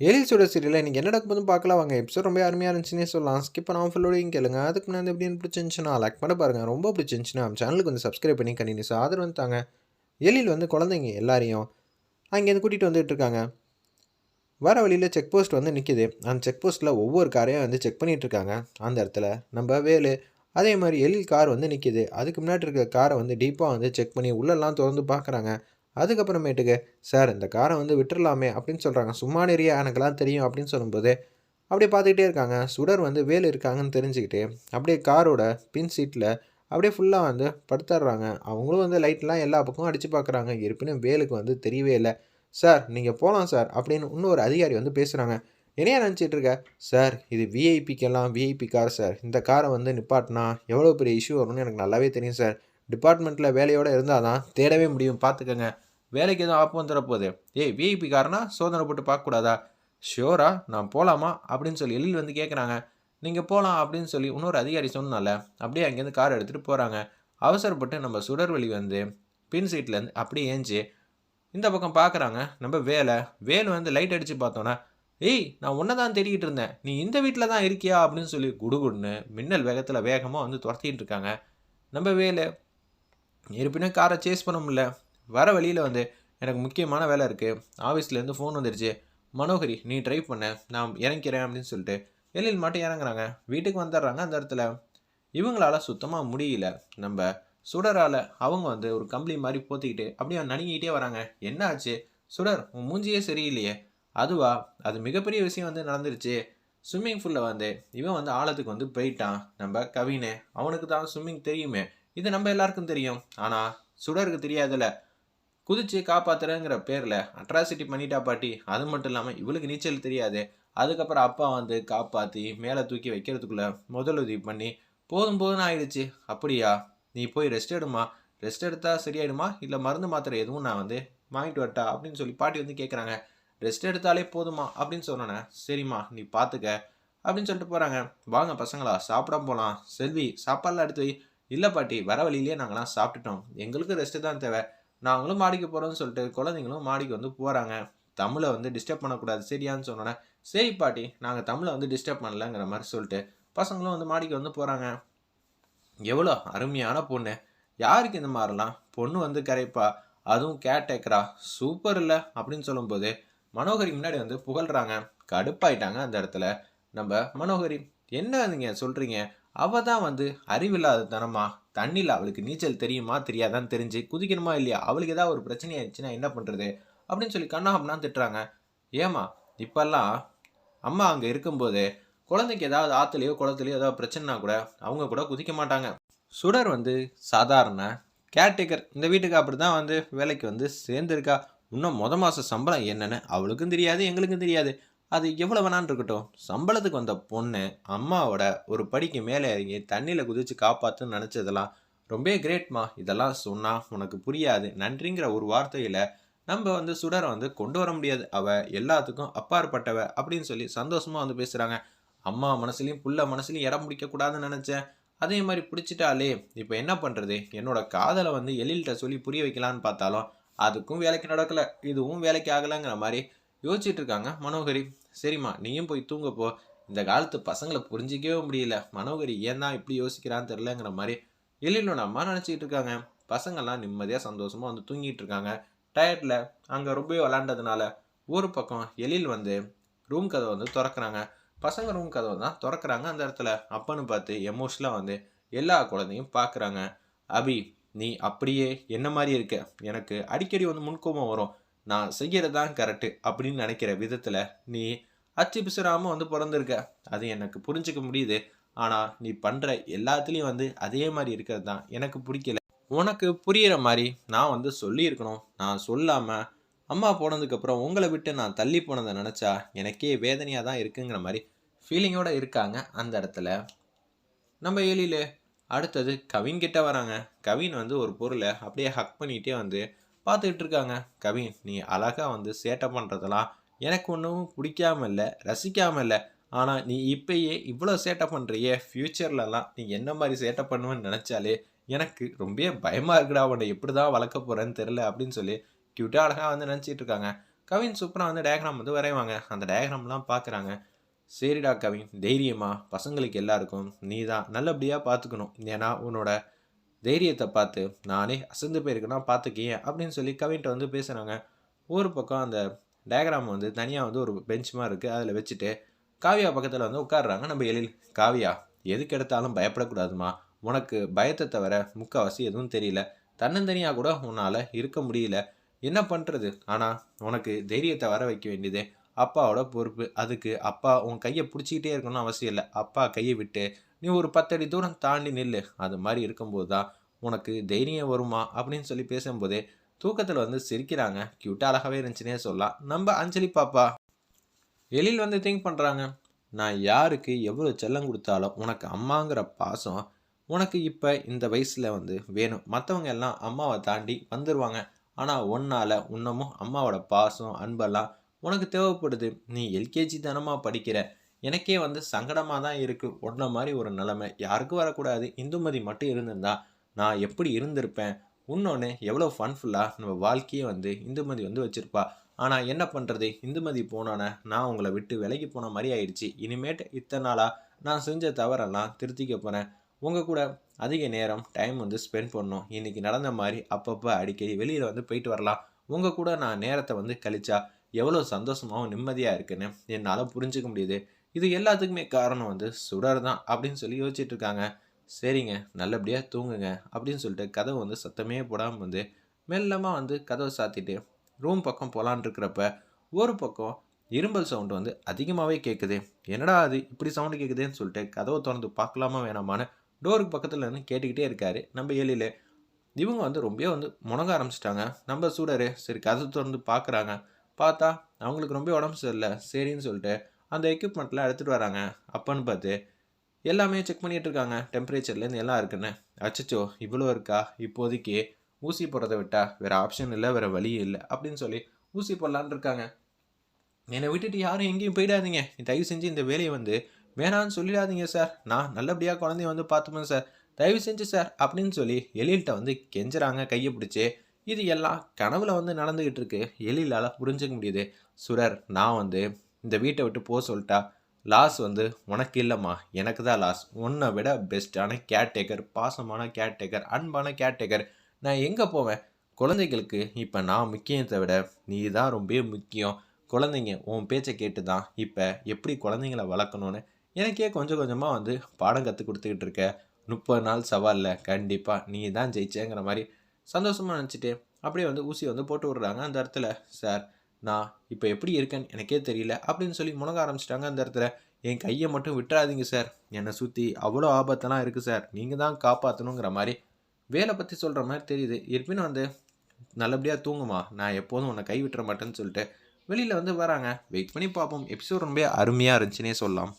எழில் சுட சீரியலில் இன்றைக்கி என்ன நடக்குதுன்னு பார்க்கலாம். வாங்க எபிசோட் ரொம்ப அருமையாக இருந்துச்சுன்னே சொல்லலாம். ஸ்கிப் பண்ணாமல் ஃபுல்லோடையும் கேளுங்க. அதுக்கு முன்னாடி எப்படின்னு பிடிச்சிருந்துச்சுன்னா லைக் பண்ண பாருங்கள் ரொம்ப பிடிச்சிருந்துச்சுன்னா நம்ம சேனலுக்கு வந்து சப்ஸ்கிரைப் பண்ணி கண்டினியூஸ் ஆதரவு தாங்க. எழில் வந்து குழந்தைங்க எல்லாரையும் அங்கேருந்து கூட்டிகிட்டு வந்துட்டு இருக்காங்க. வர வழியில் செக் போஸ்ட் வந்து நிற்கிது அந்த செக் போஸ்ட்டில் ஒவ்வொரு காரையும் வந்து செக் பண்ணிகிட்டு இருக்காங்க. அந்த இடத்துல நம்ம வேலு அதே மாதிரி எழில் கார் வந்து நிற்கிது அதுக்கு முன்னாடி இருக்க காரை வந்து டீப்பாக வந்து செக் பண்ணி உள்ளெல்லாம் திறந்து பார்க்குறாங்க. அதுக்கப்புறமேட்டுக்கு சார் இந்த காரை வந்து விட்டுறலாமே அப்படின்னு சொல்கிறாங்க சும்மா நிறைய எனக்கெல்லாம் தெரியும் அப்படின்னு சொல்லும்போது அப்படியே பார்த்துக்கிட்டே இருக்காங்க. சுடர் வந்து வேல் இருக்காங்கன்னு தெரிஞ்சுக்கிட்டு அப்படியே காரோட பின் சீட்டில் அப்படியே ஃபுல்லாக வந்து படுத்துடுறாங்க அவங்களும் வந்து லைட்லாம் எல்லா பக்கமும் அடித்து பார்க்குறாங்க இருப்பினும் வேலுக்கு வந்து தெரியவே இல்லை. சார் நீங்கள் போகலாம் சார் அப்படின்னு இன்னொரு அதிகாரி வந்து பேசுகிறாங்க என்னையா நினச்சிட்டு இருக்க? சார் இது விஐபிக்கெல்லாம் விஐபி கார் சார். இந்த காரை வந்து நிப்பாட்டினா எவ்வளோ பெரிய இஷ்யூ வரும்னு எனக்கு நல்லாவே தெரியும் சார். டிபார்ட்மெண்ட்டில் வேலையோடு இருந்தால் தான் தேடவே முடியும். பார்த்துக்கங்க வேலைக்கு எதுவும் ஆப்பு வந்துடப்போகுது ஏய் விஐபி காரனா? சோதனை போட்டு பார்க்கக்கூடாதா? ஷியோரா நான் போகலாமா அப்படின்னு சொல்லி எழில் வந்து கேட்குறாங்க நீங்கள் போகலாம் அப்படின்னு சொல்லி இன்னொரு அதிகாரி சொன்னால அப்படியே அங்கேருந்து கார் எடுத்துகிட்டு போகிறாங்க அவசரப்பட்டு நம்ம சுடர்வெளி வந்து பின் சீட்லேருந்து அப்படியே ஏஞ்சி இந்த பக்கம் பார்க்குறாங்க நம்ம வேலை வேல் வந்து லைட் அடித்து பார்த்தோன்னா ஏய் நான் ஒன்றை தான் தேடிக்கிட்டு இருந்தேன். நீ இந்த வீட்டில் தான் இருக்கியா? அப்படின்னு சொல்லி குடுகுடுன்னு மின்னல் வேகத்தில் வேகமாக வந்து துரத்திக்கிட்டு இருக்காங்க. நம்ம வேலை இருப்பினும் காரை சேஸ் பண்ண முடியல. வர வழியில் வந்து எனக்கு முக்கியமான வேலை இருக்குது ஆஃபீஸ்லேருந்து ஃபோன் வந்துடுச்சு மனோகரி நீ ட்ரை பண்ண. நான் இறங்கிறேன் அப்படின்னு சொல்லிட்டு எழில் மட்டும் இறங்குறாங்க. வீட்டுக்கு வந்துடுறாங்க அந்த இடத்துல. இவங்களால சுத்தமாக முடியல. நம்ம சுடரால் அவங்க வந்து ஒரு கம்பளி மாதிரி போத்திக்கிட்டு அப்படியே நடுங்கிக்கிட்டே வராங்க. என்ன ஆச்சு சுடர் உன் மூஞ்சியே சரியில்லையே. அதுவா? அது மிகப்பெரிய விஷயம் வந்து நடந்துருச்சு. ஸ்விம்மிங் ஃபூலில் வந்து இவன் வந்து ஆழத்துக்கு வந்து போயிட்டான். நம்ம கவினு. அவனுக்கு தான் ஸ்விம்மிங் தெரியுமே. இது நம்ம எல்லாருக்கும் தெரியும். ஆனால் சுடருக்கு தெரியாதுல்ல. குதிச்சு காப்பாத்துறேங்கிற பேரில் அட்ராசிட்டி பண்ணிட்டா பாட்டி. அது மட்டும் இல்லாமல் இவளுக்கு நீச்சல் தெரியாது. அதுக்கப்புறம் அப்பா வந்து காப்பாற்றி மேலே தூக்கி வைக்கிறதுக்குள்ள முதலுதவி பண்ணி போதும் போதும்னு ஆயிடுச்சு. அப்படியா? நீ போய் ரெஸ்ட் எடுமா ரெஸ்ட் எடுத்தா சரியாயிடுமா? இல்லை மருந்து மாத்திரை எதுவும் நான் வந்து வாங்கிட்டு வரட்டா? அப்படின்னு சொல்லி பாட்டி வந்து கேட்குறாங்க ரெஸ்ட் எடுத்தாலே போதுமா அப்படின்னு சொன்னோன்னே சரிம்மா நீ பார்த்துக்க அப்படின்னு சொல்லிட்டு போகிறாங்க வாங்க பசங்களா சாப்பிட போகலாம் செல்வி சாப்பாடுலாம் எடுத்து வை. இல்லை பாட்டி வர வழியிலேயே நாங்களாம் சாப்பிட்டுட்டோம். எங்களுக்கு ரெஸ்ட்டு தான் தேவை. நாங்களும் மாடிக்கு போகிறோம்னு சொல்லிட்டு குழந்தைங்களும் மாடிக்கு வந்து போகிறாங்க தமிழை வந்து டிஸ்டர்ப் பண்ணக்கூடாது. சரியான்னு சொன்னோன்னே சரி பாட்டி நாங்கள் தமிழை வந்து டிஸ்டர்ப் பண்ணலங்கிற மாதிரி சொல்லிட்டு பசங்களும் வந்து மாடிக்கு வந்து போகிறாங்க எவ்வளோ அருமையான பொண்ணு. யாருக்கு இந்த மாதிரிலாம்? பொண்ணு வந்து கரைப்பா. அதுவும் கேட்டேக்கரா சூப்பர் இல்லை. அப்படின்னு சொல்லும்போது மனோகரி முன்னாடி வந்து புகழ்கிறாங்க கடுப்பாயிட்டாங்க அந்த இடத்துல. நம்ம மனோகரி என்ன நீங்கள் சொல்கிறீங்க அவள் தான் வந்து அறிவில்லாத தனமாக தண்ணியில் அவளுக்கு நீச்சல் தெரியுமா தெரியாதான்னு தெரிஞ்சு குதிக்கணுமா இல்லையா? அவளுக்கு ஏதாவது ஒரு பிரச்சனை ஆயிடுச்சுன்னா என்ன பண்ணுறது அப்படின்னு சொல்லி கண்ணாகம்னா திட்டுறாங்க. ஏமா இப்போல்லாம் அம்மா அங்கே இருக்கும்போது குழந்தைக்கு ஏதாவது ஆற்றுலையோ குளத்துலையோ ஏதாவது பிரச்சனைனா கூட அவங்க கூட குதிக்க மாட்டாங்க. சுடர் வந்து சாதாரண கேர்டேக்கர். இந்த வீட்டுக்கு அப்படி தான் வந்து வேலைக்கு வந்து சேர்ந்துருக்கா. இன்னும் மொத மாத சம்பளம் என்னென்னு அவளுக்கும் தெரியாது எங்களுக்கும் தெரியாது. அது எவ்வளோ வேணான்னு இருக்கட்டும். சம்பளத்துக்கு வந்த பொண்ணு அம்மாவோட ஒரு படிக்கு மேலே இறங்கி தண்ணியில் குதித்து காப்பாற்றுன்னு நினச்சதெல்லாம் ரொம்ப கிரேட்மா இதெல்லாம் சொன்னால் உனக்கு புரியாது. நன்றிங்கிற ஒரு வார்த்தையில் நம்ம வந்து சுடரை வந்து கொண்டு வர முடியாது. அவள் எல்லாத்துக்கும் அப்பாற்பட்டவ அப்படின்னு சொல்லி சந்தோஷமாக வந்து பேசுகிறாங்க அம்மா மனசுலையும் புள்ள மனசுலையும் இடம் பிடிக்கக்கூடாதுன்னு நினச்சேன். அதே மாதிரி பிடிச்சிட்டாலே இப்போ என்ன பண்ணுறது என்னோட காதலை வந்து எழில்கிட்ட சொல்லி புரிய வைக்கலான்னு பார்த்தாலும் அதுக்கும் வேலைக்கு நடக்கலை. இதுவும் வேலைக்கு ஆகலைங்கிற மாதிரி யோசிச்சுட்டு இருக்காங்க மனோகரி சரிம்மா நீயும் போய் தூங்கப்போ இந்த காலத்து பசங்களை புரிஞ்சிக்கவே முடியல. மனோகரி ஏன் தான் இப்படி யோசிக்கிறான்னு தெரிலங்கிற மாதிரி. எழிலோட அம்மா நினச்சிக்கிட்டு இருக்காங்க பசங்கள்லாம் நிம்மதியாக சந்தோஷமாக வந்து தூங்கிட்டு இருக்காங்க டயர்டில் அங்கே ரொம்ப விளாண்டதுனால ஒரு பக்கம் எழில் வந்து ரூம் கதவை வந்து திறக்கிறாங்க. பசங்க ரூம் கதவை தான் திறக்கிறாங்க அந்த இடத்துல. அப்பன்னு பார்த்து எமோஷனலாக வந்து எல்லா குழந்தையும் பார்க்குறாங்க அபி நீ அப்படியே என்ன மாதிரி இருக்க? எனக்கு அடிக்கடி வந்து முன்கோபம் வரும். நான் செய்கிறது தான் கரெக்டு அப்படின்னு நினைக்கிற விதத்தில் நீ அச்சு பிசுறாமல் வந்து பிறந்திருக்க. அது எனக்கு புரிஞ்சுக்க முடியுது. ஆனால் நீ பண்ணுற எல்லாத்துலேயும் வந்து அதே மாதிரி இருக்கிறது தான் எனக்கு பிடிக்கல. உனக்கு புரிகிற மாதிரி நான் வந்து சொல்லியிருக்கணும். நான் சொல்லாமல் அம்மா போனதுக்கப்புறம் உங்களை விட்டு நான் தள்ளி போனதை நினச்சா எனக்கே வேதனையாக தான் இருக்குங்கிற மாதிரி ஃபீலிங்கோடு இருக்காங்க அந்த இடத்துல. நம்ம எழில அடுத்தது கவின்கிட்ட வராங்க. கவின் வந்து ஒரு பொருளை அப்படியே ஹக் பண்ணிகிட்டே வந்து பார்த்துக்கிட்டு இருக்காங்க கவின் நீ அழகாக வந்து சேட்டை பண்ணுறதெல்லாம் எனக்கு ஒன்றும் பிடிக்காம இல்லை ரசிக்காமல் இல்லை. ஆனால் நீ இப்பயே இவ்வளோ சேட்டை பண்ணுறியே ஃப்யூச்சர்லலாம் நீ என்ன மாதிரி சேட்டை பண்ணுவேன்னு நினச்சாலே எனக்கு ரொம்ப பயமாக இருக்குடா உன்னை எப்படி தான் வளர்க்க போகிறேன்னு தெரில அப்படின்னு சொல்லி க்யூட்டாக அழகாக வந்து நினச்சிட்டு இருக்காங்க கவின் சூப்பராக வந்து டயக்ராம் வந்து வரைவாங்க. அந்த டயக்ராம்லாம் பார்க்குறாங்க. சரிடா கவின் தைரியமா பசங்களுக்கு எல்லாருக்கும் நீ தான் நல்லபடியாக பார்த்துக்கணும். ஏன்னா உன்னோட தைரியத்தை பார்த்து நானே அசந்து போயிருக்கேன்னா பார்த்துக்கியேன் அப்படின்னு சொல்லி கவின்ட்ட வந்து பேசுகிறாங்க ஒரு பக்கம் அந்த டயக்ராம் வந்து தனியாக வந்து ஒரு பெஞ்ச் மாதிரி இருக்குது அதில் வச்சுட்டு காவியா பக்கத்தில் வந்து உட்காடுறாங்க நம்ம எழில் காவியா எதுக்கு எடுத்தாலும் பயப்படக்கூடாதுமா. உனக்கு பயத்தை தவிர முக்கால்வாசி எதுவும் தெரியல. தன்னந்தனியாக கூட உன்னால் இருக்க முடியல. என்ன பண்ணுறது ஆனால் உனக்கு தைரியத்தை வர வைக்க வேண்டியது அப்பாவோட பொறுப்பு. அதுக்கு அப்பா உன் கையை பிடிச்சிக்கிட்டே இருக்கணும்னு அவசியம் இல்லை. அப்பா கையை விட்டு நீ ஒரு பத்தடி தூரம் தாண்டி நில்லு. அது மாதிரி இருக்கும்போது தான் உனக்கு தைரியம் வருமா? அப்படின்னு சொல்லி பேசும்போதே தூக்கத்தில் வந்து சிரிக்கிறாங்க. க்யூட்டாக அழகாகவே இருந்துச்சுன்னே சொல்லலாம். நம்ம அஞ்சலி பாப்பா. எழில் வந்து திங்க் பண்ணுறாங்க நான் யாருக்கு எவ்வளோ செல்லம் கொடுத்தாலும் உனக்கு அம்மாங்கிற பாசம் உனக்கு இப்போ இந்த வயசில் வந்து வேணும். மற்றவங்க எல்லாம் அம்மாவை தாண்டி வந்துடுவாங்க ஆனால் ஒன்னால் இன்னமும் அம்மாவோட பாசம் அன்பெல்லாம் உனக்கு தேவைப்படுது. நீ எல்கேஜி தானமாக படிக்கிற. எனக்கே வந்து சங்கடமாக தான் இருக்குது உடன மாதிரி ஒரு நிலைமை. யாருக்கும் வரக்கூடாது. இந்துமதி மட்டும் இருந்திருந்தா நான் எப்படி இருந்திருப்பேன்? இன்னொன்று எவ்வளோ ஃபன்ஃபுல்லாக நம்ம வாழ்க்கையே வந்து இந்துமதி வந்து வச்சுருப்பா. ஆனால் என்ன பண்ணுறது இந்துமதி போனோன்னே நான் உங்களை விட்டு விலகி போன மாதிரி ஆயிடுச்சு. இனிமேட்டு இத்தனை நாளாக நான் செஞ்ச தவறெல்லாம் திருத்திக்க போகிறேன் உங்கள் கூட அதிக நேரம் டைம் வந்து ஸ்பெண்ட் பண்ணணும். இன்றைக்கி நடந்த மாதிரி அப்பப்போ அடிக்கடி வெளியில் வந்து போயிட்டு வரலாம். உங்கள் கூட நான் நேரத்தை வந்து கழிச்சா எவ்வளோ சந்தோஷமாகவும் நிம்மதியாக இருக்குன்னு என்னால் புரிஞ்சுக்க முடியுது. இது எல்லாத்துக்குமே காரணம் வந்து சுடர் தான் அப்படின்னு சொல்லி யோசிச்சுட்டு இருக்காங்க சரிங்க நல்லபடியாக தூங்குங்க அப்படின்னு சொல்லிட்டு கதவை வந்து சத்தமே போடாமல் வந்து மெல்லமாக வந்து கதவை சாத்திட்டு ரூம் பக்கம் போகலான் இருக்கிறப்ப ஒரு பக்கம் இரும்பல் சவுண்டு வந்து அதிகமாகவே கேட்குது என்னடா அது இப்படி சவுண்டு கேட்குதுன்னு சொல்லிட்டு கதவை திறந்து பார்க்கலாமா வேணாமான்னு டோருக்கு பக்கத்தில் இருந்து கேட்டுக்கிட்டே இருக்காரு நம்ம எழில் இவங்க வந்து ரொம்ப வந்து முணங்க ஆரம்பிச்சிட்டாங்க. நம்ம சூடரு சரி கதை திறந்து பார்க்குறாங்க. பார்த்தா அவங்களுக்கு ரொம்ப உடம்பு சரியில்லை. சரின்னு சொல்லிட்டு அந்த எக்யூப்மெண்ட்லாம் எடுத்துகிட்டு வராங்க. அப்போன்னு பார்த்து எல்லாமே செக் பண்ணிகிட்டு இருக்காங்க. டெம்பரேச்சர்லேருந்து எல்லாம் இருக்குன்னு. அச்சச்சோ இவ்வளோ இருக்கா? இப்போதைக்கு ஊசி போடுறதை விட்டால் வேறு ஆப்ஷன் இல்லை வேறு வழி இல்லை அப்படின்னு சொல்லி ஊசி போடலான் இருக்காங்க. என்னை விட்டுட்டு யாரும் எங்கேயும் போயிடாதீங்க. தயவு செஞ்சு இந்த வேலையை வந்து வேணான்னு சொல்லிடாதீங்க சார் நான் நல்லபடியாக குழந்தைய வந்து பார்த்துப்பேன் சார் தயவு செஞ்சு சார் அப்படின்னு சொல்லி எழில்கிட்ட வந்து கெஞ்சுறாங்க கையை பிடிச்சி. இது எல்லாம் கனவுல வந்து நடந்துக்கிட்டு இருக்கு. எழிலால் புரிஞ்சுக்க முடியுது. சுரர் நான் வந்து இந்த வீட்டை விட்டு போக சொல்லிட்டா லாஸ் வந்து உனக்கு இல்லைம்மா எனக்கு தான் லாஸ். உன்னை விட பெஸ்ட்டான கேர்டேக்கர் பாசமான கேர்டேக்கர் அன்பான கேர்டேக்கர் நான் எங்கே போவேன்? குழந்தைகளுக்கு இப்போ நான் முக்கியத்தை விட நீ தான் ரொம்ப முக்கியம். குழந்தைங்க உன் பேச்சை கேட்டு தான் இப்போ எப்படி குழந்தைங்கள வளர்க்கணும்னு எனக்கே கொஞ்சம் கொஞ்சமாக வந்து பாடம் கற்றுக் கொடுத்துக்கிட்டு இருக்க. முப்பது நாள் சவாலில் கண்டிப்பாக நீ தான் ஜெயிச்சேங்கிற மாதிரி சந்தோஷமாக நினச்சிட்டு அப்படியே வந்து ஊசி வந்து போட்டு விட்றாங்க அந்த இடத்துல சார் நான் இப்போ எப்படி இருக்கேன்னு எனக்கே தெரியல அப்படின்னு சொல்லி முணங்க ஆரம்பிச்சிட்டாங்க அந்த இடத்துல. என் கையை மட்டும் விட்டுறாதீங்க சார். என்னை சுற்றி அவ்வளோ ஆபத்தெல்லாம் இருக்குது சார். நீங்கள் தான் காப்பாற்றணுங்கிற மாதிரி வேலை பற்றி சொல்கிற மாதிரி தெரியுது. இருப்பினும் வந்து நல்லபடியாக தூங்குமா நான் எப்போதும் உன்னை கை விட்டுற மாட்டேன்னு சொல்லிட்டு வெளியில் வந்து வராங்க. வெயிட் பண்ணி பார்ப்போம். எபிசோட் ரொம்ப அருமையாக இருந்துச்சுன்னே சொல்லலாம்.